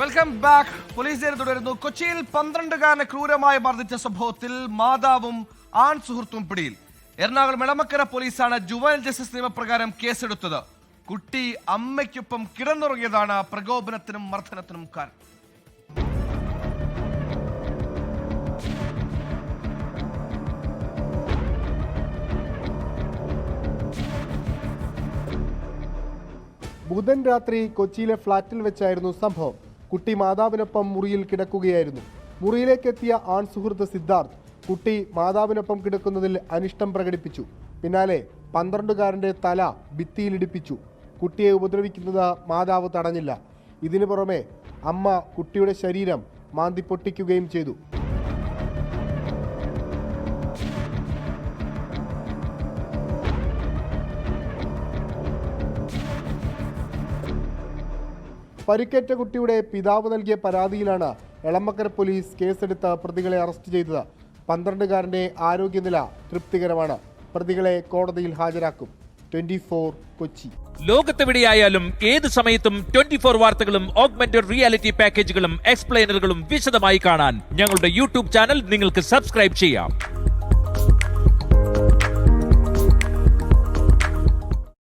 Welcome back police തുടരുന്നു. കൊച്ചിയിൽ പന്ത്രണ്ടുകാരനെ ക്രൂരമായി മർദ്ദിച്ച സംഭവത്തിൽ മാതാവും ആൺ സുഹൃത്തും പിടിയിൽ. എറണാകുളം എളമക്കര പോലീസാണ് ജുവനൽ ജസ്റ്റിസ് നിയമപ്രകാരം കേസെടുത്തത്. കുട്ടി അമ്മയ്ക്കൊപ്പം കിടന്നുറങ്ങിയതാണ് പ്രകോപനത്തിനും മർദ്ദനത്തിനും കാരണം. ബുധൻ രാത്രി കൊച്ചിയിലെ ഫ്ളാറ്റിൽ വെച്ചായിരുന്നു സംഭവം. കുട്ടി മാതാവിനൊപ്പം മുറിയിൽ കിടക്കുകയായിരുന്നു. മുറിയിലേക്കെത്തിയ ആൺ സുഹൃത്ത് സിദ്ധാർത്ഥ് കുട്ടി മാതാവിനൊപ്പം കിടക്കുന്നതിൽ അനിഷ്ടം പ്രകടിപ്പിച്ചു. പിന്നാലെ പന്ത്രണ്ടുകാരന്റെ തല ഭിത്തിയിലിടിപ്പിച്ചു. കുട്ടിയെ ഉപദ്രവിക്കുന്നത് മാതാവ് തടഞ്ഞില്ല. ഇതിനു പുറമെ അമ്മ കുട്ടിയുടെ ശരീരം മാന്തി പൊട്ടിക്കുകയും ചെയ്തു. പരിക്കേറ്റ കുട്ടിയുടെ പിതാവ് നൽകിയ പരാതിയിലാണ് എളമക്കര പോലീസ് കേസെടുത്ത് പ്രതികളെ അറസ്റ്റ് ചെയ്തത്. പന്ത്രണ്ടുകാരന്റെ ആരോഗ്യനില തൃപ്തികരമാണ്. പ്രതികളെ കോടതിയിൽ ഹാജരാക്കും. ട്വന്റി കൊച്ചി. ലോകത്തെവിടെയായാലും ഏത് സമയത്തും ട്വന്റി ഫോർ വാർത്തകളും ഓഗ്മെന്റഡ് റിയാലിറ്റി പാക്കേജുകളും എക്സ്പ്ലെയിനറുകളും വിശദമായി കാണാൻ ഞങ്ങളുടെ യൂട്യൂബ് ചാനൽ നിങ്ങൾക്ക് സബ്സ്ക്രൈബ് ചെയ്യാം.